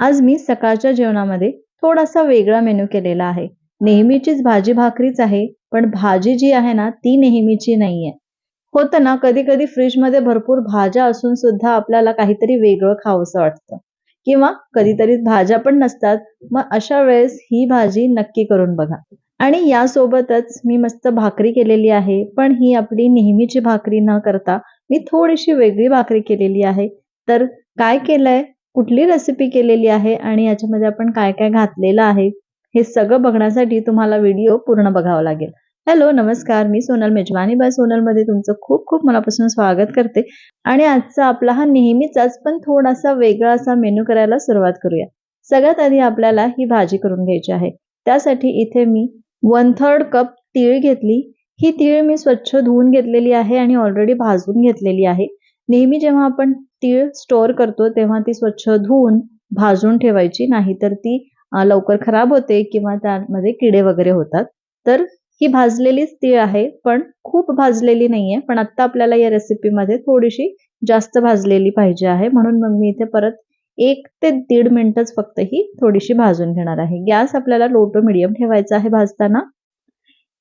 आज मी सकाळच्या जेवणामध्ये थोडासा वेगळा मेनू केलेला आहे. नेहमीचीच भाजी भाकरीच आहे पण भाजी जी आहे ना ती नेहमीची नाहीये. होतं ना कधी कधी फ्रीजमध्ये भरपूर भाज्या असून सुद्धा आपल्याला काहीतरी वेगळं खावंसं वाटतं. किंवा कधीतरी भाज्या पण नसतात मग अशा वेळेस ही भाजी नक्की करून बघा. आणि यासोबतच मी मस्त भाकरी केलेली आहे पण ही आपली नेहमीची भाकरी न करता मी थोडीशी वेगळी भाकरी केलेली आहे. तर काय केलंय? कुठली रेसिपी केलेली आहे आणि याच्यामध्ये आपण काय काय घातलेलं आहे हे सगळं बघण्यासाठी तुम्हाला व्हिडिओ पूर्ण बघावा लागेल. हॅलो नमस्कार. मी सोनल मेजवानी. बाय सोनलमध्ये तुमचं खूप खूप मनापासून स्वागत करते. आणि आजचा आपला हा नेहमीचाच पण थोडासा वेगळा असा मेनू करायला सुरुवात करूया. सगळ्यात आधी आपल्याला ही भाजी करून घ्यायची आहे. त्यासाठी इथे मी वन थर्ड कप तीळ घेतली. ही तीळ मी स्वच्छ धुवून घेतलेली आहे आणि ऑलरेडी भाजून घेतलेली आहे. नेहमी जेव्हा आपण तीळ स्टोअर करतो तेव्हा ती स्वच्छ धुवून भाजून ठेवायची. नाही तर ती लवकर खराब होते किंवा त्यामध्ये किडे वगैरे होतात. तर ही भाजलेलीच तीळ आहे पण खूप भाजलेली नाहीये. पण आता आपल्याला या रेसिपीमध्ये थोडीशी जास्त भाजलेली पाहिजे आहे. म्हणून मग मी इथे परत एक ते दीड मिनिटच फक्त ही थोडीशी भाजून घेणार आहे. गॅस आपल्याला लो टू मिडियम ठेवायचा आहे भाजताना.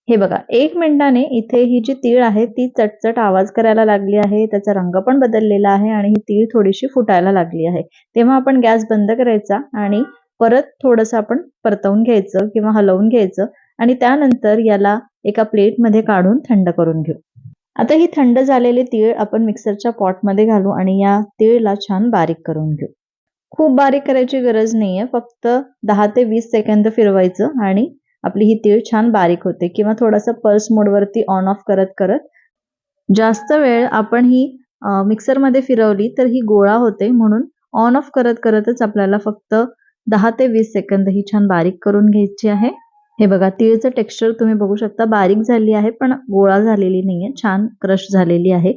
हे बघा एक मिनिटाने इथे ही जी तीळ आहे ती चटचट आवाज करायला लागली आहे त्याचा रंग पण बदललेला आहे आणि ही तीळ थोडीशी फुटायला लागली आहे. तेव्हा आपण गॅस बंद करायचा आणि परत थोडस आपण परतवून घ्यायचं किंवा हलवून घ्यायचं आणि त्यानंतर याला एका प्लेटमध्ये काढून थंड करून घेऊ. आता ही थंड झालेली तीळ आपण मिक्सरच्या पॉटमध्ये घालू आणि या तीळला छान बारीक करून घेऊ. खूप बारीक करायची गरज नाहीये फक्त दहा ते वीस सेकंद फिरवायचं आणि आपली ही तीळ छान बारीक होते. किंवा थोडासा पल्स मोडवरती ऑन ऑफ करत करत जास्त वेळ आपण ही मिक्सरमध्ये फिरवली तर ही गोळा होते. म्हणून ऑन ऑफ करत करतच आपल्याला फक्त दहा ते वीस सेकंद ही छान बारीक करून घ्यायची आहे. हे बघा तीळचं टेक्स्चर तुम्ही बघू शकता. बारीक झाली आहे पण गोळा झालेली नाहीये. छान क्रश झालेली आहे.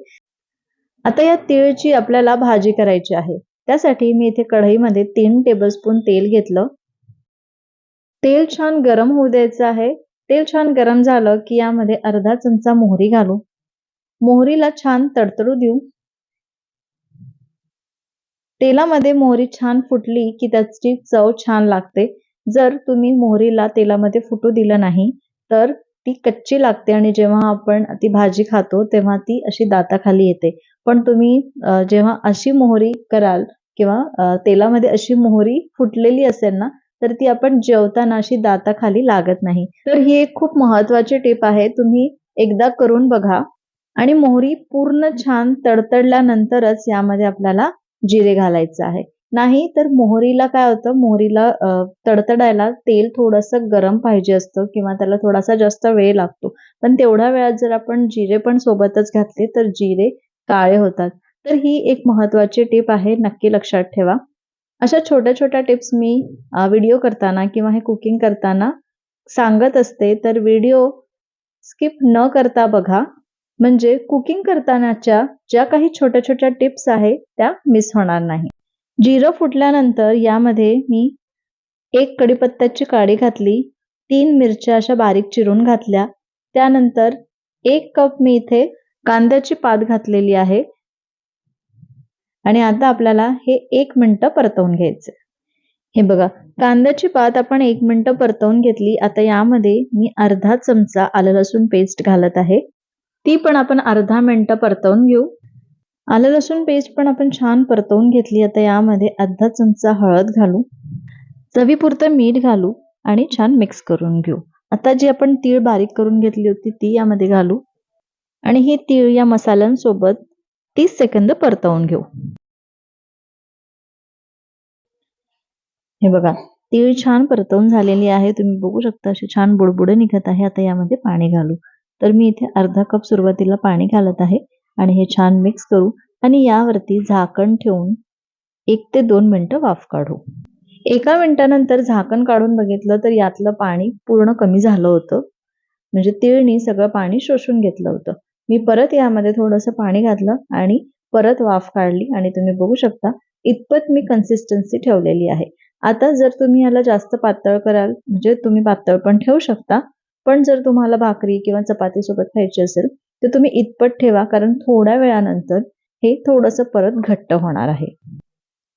आता या तीळची आपल्याला भाजी करायची आहे. त्यासाठी मी इथे कढईमध्ये तीन टेबलस्पून तेल घेतलं. तेल छान गरम होऊ द्यायचं आहे. तेल छान गरम झालं की यामध्ये अर्धा चमचा मोहरी घालू. मोहरीला छान तडतडू देऊ. तेलामध्ये मोहरी छान फुटली की त्याची चव छान लागते. जर तुम्ही मोहरीला तेलामध्ये फुटू दिलं नाही तर ती कच्ची लागते आणि जेव्हा आपण ती भाजी खातो तेव्हा ती अशी दाताखाली येते. पण तुम्ही जेव्हा अशी मोहरी कराल किंवा तेलामध्ये अशी मोहरी फुटलेली असेल ना तर ती आपण जेवताना अशी दाताखाली लागत नाही. तर ही एक खूप महत्वाची टिप आहे. तुम्ही एकदा करून बघा. आणि मोहरी पूर्ण छान तडतडल्यानंतरच यामध्ये आपल्याला जिरे घालायचं आहे. नाही तर मोहरीला काय होतं? मोहरीला तडतडायला तेल थोडस गरम पाहिजे असतं किंवा त्याला थोडासा जास्त वेळ लागतो. पण तेवढ्या वेळात जर आपण जिरे पण सोबतच घातले तर जिरे काळे होतात. तर ही एक महत्वाची टीप आहे. नक्की लक्षात ठेवा. अशा छोट्या छोट्या टिप्स मी व्हिडिओ करताना किंवा हे कुकिंग करताना सांगत असते. तर व्हिडिओ स्किप न करता बघा. म्हणजे कुकिंग करतानाच्या ज्या काही छोट्या छोट्या टिप्स आहेत त्या मिस होणार नाही. जिरं फुटल्यानंतर यामध्ये मी एक कडीपत्त्याची काडी घातली तीन मिरच्या अशा बारीक चिरून घातल्या त्यानंतर एक कप मी इथे कांद्याची पात घातलेली आहे. आणि आता आपल्याला हे एक मिनिट परतवून घ्यायचं हे बघा कांद्याची पात आपण एक मिनटं परतवून घेतली. आता यामध्ये मी अर्धा चमचा आलं लसूण पेस्ट घालत आहे. ती पण आपण अर्धा मिनिट परतवून घेऊ. आलं लसूण पेस्ट पण आपण छान परतवून घेतली. आता यामध्ये अर्धा चमचा हळद घालू. चवीपुरतं मीठ घालू आणि छान मिक्स करून घेऊ. आता जी आपण तीळ बारीक करून घेतली होती ती यामध्ये घालू. आणि ही तीळ या मसाल्यांसोबत तीस सेकंद परतवून घेऊ. हे बघा तीळ छान परतवून झालेली आहे. तुम्ही बघू शकता अशी छान बुडबुडे निघत आहे. आता यामध्ये पाणी घालू. तर मी इथे अर्धा कप सुरुवातीला पाणी घालत आहे आणि हे छान मिक्स करू आणि यावरती झाकण ठेवून एक ते दोन मिनिटं वाफ काढू. एका मिनिटानंतर झाकण काढून बघितलं तर यातलं पाणी पूर्ण कमी झालं होतं. म्हणजे तिळनी सगळं पाणी शोषून घेतलं होतं. मी परत यामध्ये थोडंसं पाणी घातलं आणि परत वाफ काढली आणि तुम्ही बघू शकता इतपत मी कन्सिस्टन्सी ठेवलेली आहे. आता जर तुम्ही याला जास्त पातळ कराल म्हणजे तुम्ही पातळ पण ठेवू शकता पण जर तुम्हाला भाकरी किंवा चपाती सोबत खायची असेल तर तुम्ही इतपत ठेवा कारण थोड्या वेळानंतर हे थोडंसं परत घट्ट होणार आहे.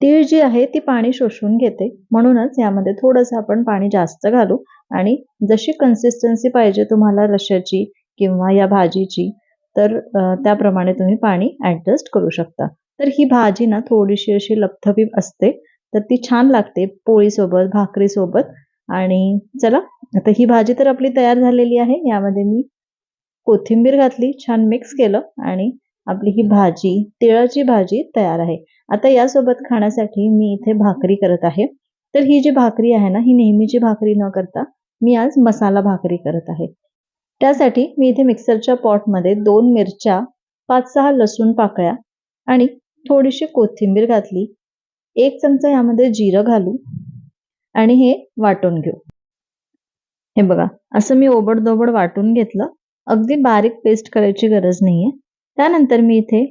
तीळ जी आहे ती पाणी शोषून घेते. म्हणूनच यामध्ये थोडंसं आपण पाणी जास्त घालू आणि जशी कन्सिस्टन्सी पाहिजे तुम्हाला रश्याची किंवा या भाजीची तर त्याप्रमाणे तुम्ही पाणी ॲडजस्ट करू शकता. तर ही भाजी ना थोडीशी अशी लपथपी असते. तर ती छान लागते पोळीसोबत भाकरीसोबत. आणि चला आता ही भाजी तर आपली तयार झालेली आहे. यामध्ये मी कोथिंबीर घातली छान मिक्स केलं आणि आपली ही भाजी तिळाची भाजी तयार आहे. आता यासोबत खाण्यासाठी मी इथे भाकरी करत आहे. तर ही जी भाकरी आहे ना ही नेहमीची भाकरी न करता मी आज मसाला भाकरी करत आहे. त्यासाठी मी इथे मिक्सरच्या पॉटमध्ये दोन मिरच्या पाच सहा लसूण पाकळ्या आणि थोडीशी कोथिंबीर घातली. एक चमचा यामध्ये जिरं घालू आणि हे वाटून घेऊ. हे बघा असं मी ओबडदोबड वाटून घेतलं. अगदी बारीक पेस्ट करायची गरज नाहीये. त्यानंतर मी इथे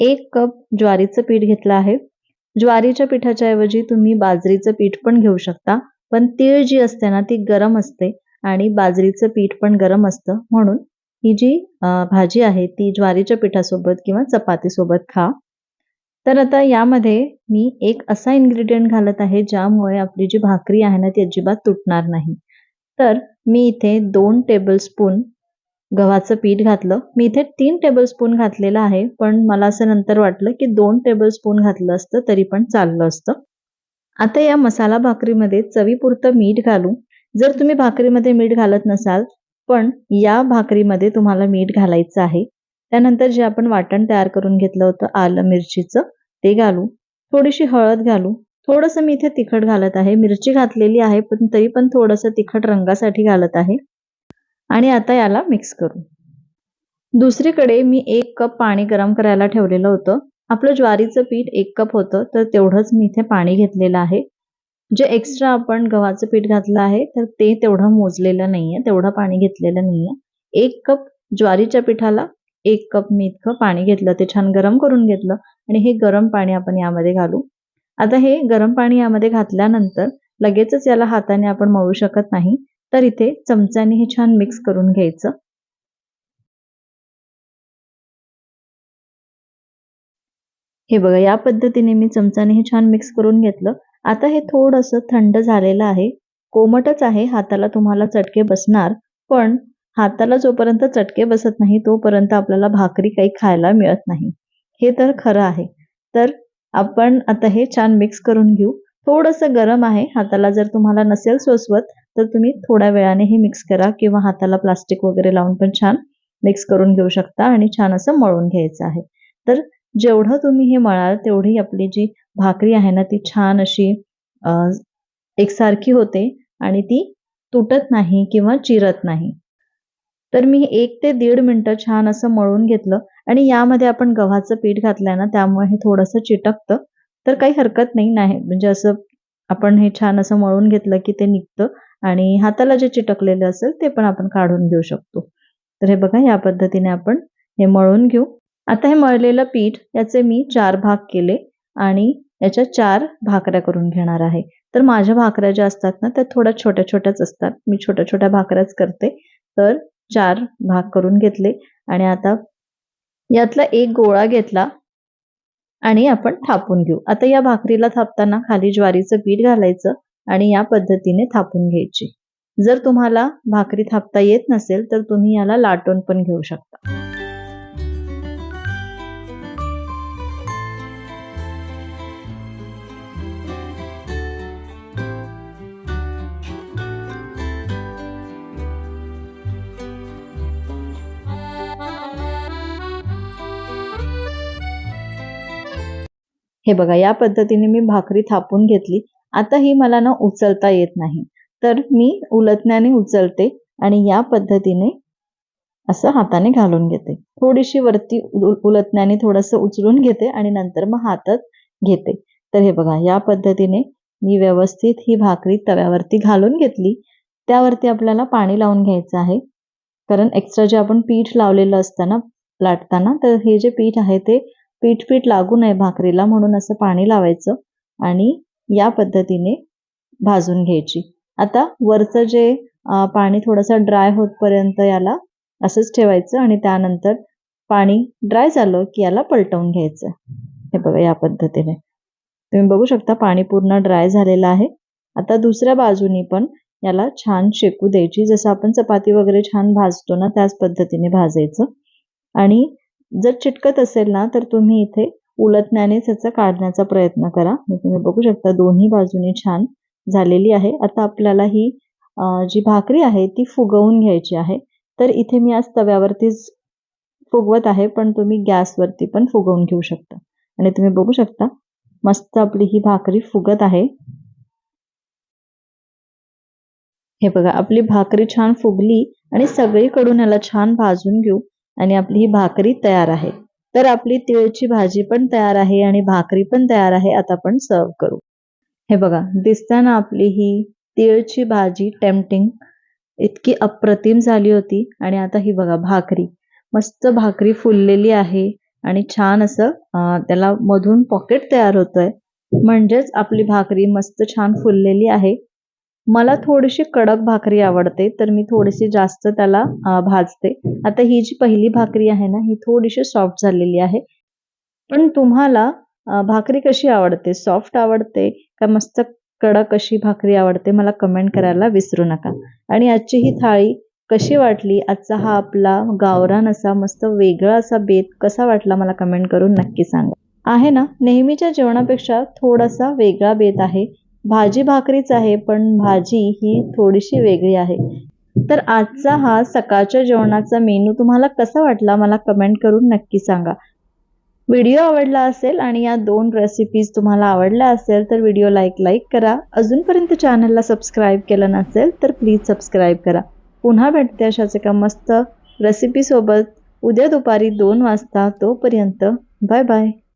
एक कप ज्वारीचं पीठ घेतलं आहे. ज्वारीच्या पिठाच्या ऐवजी तुम्ही बाजरीचं पीठ पण घेऊ शकता पण तीळ जी असते ना ती गरम असते. आणि बाजरीचं पीठ पण गरम असतं. म्हणून ही जी भाजी आहे ती ज्वारीच्या पिठासोबत किंवा चपातीसोबत खा. तर आता यामध्ये मी एक असा इन्ग्रेडियंट घालत आहे ज्यामुळे आपली जी भाकरी आहे ना ती अजिबात तुटणार नाही. तर मी इथे दोन टेबलस्पून गव्हाचं पीठ घातलं. मी इथे तीन टेबलस्पून घातलेलं आहे पण मला असं नंतर वाटलं की दोन टेबलस्पून घातलं असतं तरी पण चाललं असतं. आता या मसाला भाकरीमध्ये चवीपुरतं मीठ घालू जर तुम्ही भाकरीमध्ये मीठ घालत नसाल पण या भाकरीमध्ये तुम्हाला मीठ घालायचं आहे त्यानंतर जे आपण वाटण तयार करून घेतलं होतं आलं मिरचीचं ते घालू. थोडीशी हळद घालू. थोडंसं मी इथे तिखट घालत आहे. मिरची घातलेली आहे पण तरी पण थोडंसं तिखट रंगासाठी घालत आहे. आणि आता याला मिक्स करू. दुसरीकडे मी एक कप पाणी गरम करायला ठेवलेलं होतं. आपलं ज्वारीचं पीठ एक कप होतं तर तेवढंच मी इथे पाणी घेतलेलं आहे. जे एक्स्ट्रा आपण गव्हाचं पीठ घातलं आहे तर ते तेवढं मोजलेलं नाहीये तेवढं पाणी घेतलेलं नाहीये. एक कप ज्वारीच्या पिठाला एक कप मी इतकं पाणी घेतलं ते छान गरम करून घेतलं आणि हे गरम पाणी आपण यामध्ये घालू. आता हे गरम पाणी यामध्ये घातल्यानंतर लगेचच याला हाताने आपण मळू शकत नाही तर इथे चमच्याने हे छान मिक्स करून घ्यायचं. हे बघा या पद्धतीने मी चमच्याने हे छान मिक्स करून घेतलं. आता हे थोडंसं थंड झालेलं आहे. कोमटच आहे हाताला तुम्हाला चटके बसणार पण हाताला जोपर्यंत चटके बसत नाही तोपर्यंत आपल्याला भाकरी काही खायला मिळत नाही. हे तर खरं आहे. तर आपण आता हे छान मिक्स करून घेऊ. थोडंसं गरम आहे हाताला जर तुम्हाला नसेल सोसवत तर तुम्ही थोड्या वेळाने हे मिक्स करा किंवा हाताला प्लास्टिक वगैरे लावून पण छान मिक्स करून घेऊ शकता आणि छान असं मळून घ्यायचं आहे. तर जेवढं तुम्ही हे मळाल तेवढी आपली जी भाकरी आहे ना ती छान अशी एकसारखी होते आणि ती तुटत नाही किंवा चिरत नाही. तर मी एक ते दीड मिनिटं छान असं मळून घेतलं आणि यामध्ये आपण गव्हाचं पीठ घातलंय ना त्यामुळे हे थोडंसं चिटकतं. तर काही हरकत नाही नाही म्हणजे असं आपण हे छान असं मळून घेतलं की ते निघतं आणि हाताला जे चिटकलेलं असेल ते पण आपण काढून घेऊ शकतो. तर हे बघा या पद्धतीने आपण हे मळून घेऊ. आता हे मळलेलं पीठ याचे मी चार भाग केले आणि याच्या चार भाकऱ्या करून घेणार आहे. तर माझ्या भाकऱ्या ज्या असतात ना त्या थोड्या छोट्या छोट्याच असतात. मी छोट्या छोट्या भाकऱ्याच करते. तर चार भाग करून घेतले आणि आता यातला एक गोळा घेतला आणि आपण थापून घेऊ. आता या भाकरीला थापताना खाली ज्वारीचं पीठ घालायचं आणि या पद्धतीने थापून घ्यायची. जर तुम्हाला भाकरी थापता येत नसेल तर तुम्ही याला लाटून पण घेऊ शकता. हे बघा या पद्धतीने मी भाकरी थापून घेतली. आता ही मला ना उचलता येत नाही. तर मी उलटण्याने उचलते आणि या पद्धतीने असं हाताने घालून घेते. थोडीशी वरती उल- उलटण्याने थोडंसं उचलून घेते आणि नंतर मग हातात घेते. तर हे बघा या पद्धतीने मी व्यवस्थित ही भाकरी तव्यावरती घालून घेतली. त्यावरती आपल्याला पाणी लावून घ्यायचं आहे. कारण एक्स्ट्रा जे आपण पीठ लावलेलं असतं ना लाटताना तर हे जे पीठ आहे ते पीठ पीठ लागू नये भाकरीला म्हणून असं पाणी लावायचं आणि या पद्धतीने भाजून घ्यायची. आता वरचं जे पाणी थोडंसं ड्राय होतपर्यंत याला असंच ठेवायचं आणि त्यानंतर पाणी ड्राय झालं की याला पलटवून घ्यायचं. हे बघा या पद्धतीने. तुम्ही बघू शकता पाणी पूर्ण ड्राय झालेलं आहे. आता दुसऱ्या बाजूनी पण याला छान शेकू द्यायची. जसं आपण चपाती वगैरे छान भाजतो ना त्याच पद्धतीने भाजायचं. आणि जर चिटकत असेल ना तर तुम्ही इथे उलटण्यानेच त्याचा काढण्याचा प्रयत्न करा. मी तुम्ही बघू शकता दोन्ही बाजूने छान झालेली आहे. आता आपल्याला ही जी भाकरी आहे ती फुगवून घ्यायची आहे. तर इथे मी आज तव्यावरतीच फुगवत आहे पण तुम्ही गॅसवरती पण फुगवून घेऊ शकता. आणि तुम्ही बघू शकता मस्त आपली ही भाकरी फुगत आहे. हे बघा आपली भाकरी छान फुगली आणि सगळीकडून याला छान भाजून घेऊ. आणि आपली ही भाकरी तयार आहे. तर आपली तिळची भाजी पण तयार आहे आणि भाकरी पण तयार आहे. आता आपण सर्व करू. हे बघा दिसताना आपली ही तिळची भाजी टेम्पटिंग इतकी अप्रतिम झाली होती. आणि आता ही बघा भाकरी. मस्त भाकरी फुललेली आहे आणि छान असं त्याला मधून पॉकेट तयार होतंय. म्हणजेच आपली भाकरी मस्त छान फुललेली आहे. मला थोडीशी कडक भाकरी आवडते तर मी थोडीशी जास्त त्याला भाजते. आता ही जी पहिली भाकरी आहे ना ही थोडीशी सॉफ्ट झालेली आहे. पण तुम्हाला भाकरी कशी आवडते? सॉफ्ट आवडते का मस्त कडक अशी भाकरी आवडते? मला कमेंट करायला विसरू नका. आणि आजची ही थाळी कशी वाटली? आजचा हा आपला गावरान असा मस्त वेगळा असा बेत कसा वाटला मला कमेंट करून नक्की सांगा. आहे ना? नेहमीच्या जेवणापेक्षा थोडासा वेगळा बेत आहे. भाजी भाकरीच आहे पण भाजी ही थोडीशी वेगळी आहे. तर आजचा हा सकाळच्या जेवणाचा मेनू तुम्हाला कसा वाटला मला कमेंट करून नक्की सांगा. व्हिडिओ आवडला असेल आणि या दोन रेसिपीज तुम्हाला आवडल्या असेल तर व्हिडिओ लाईक लाईक करा. अजूनपर्यंत चॅनलला सबस्क्राईब केलं नसेल तर प्लीज सबस्क्राईब करा. पुन्हा भेटते अशाच एका मस्त रेसिपीसोबत उद्या दुपारी दोन वाजता तोपर्यंत बाय बाय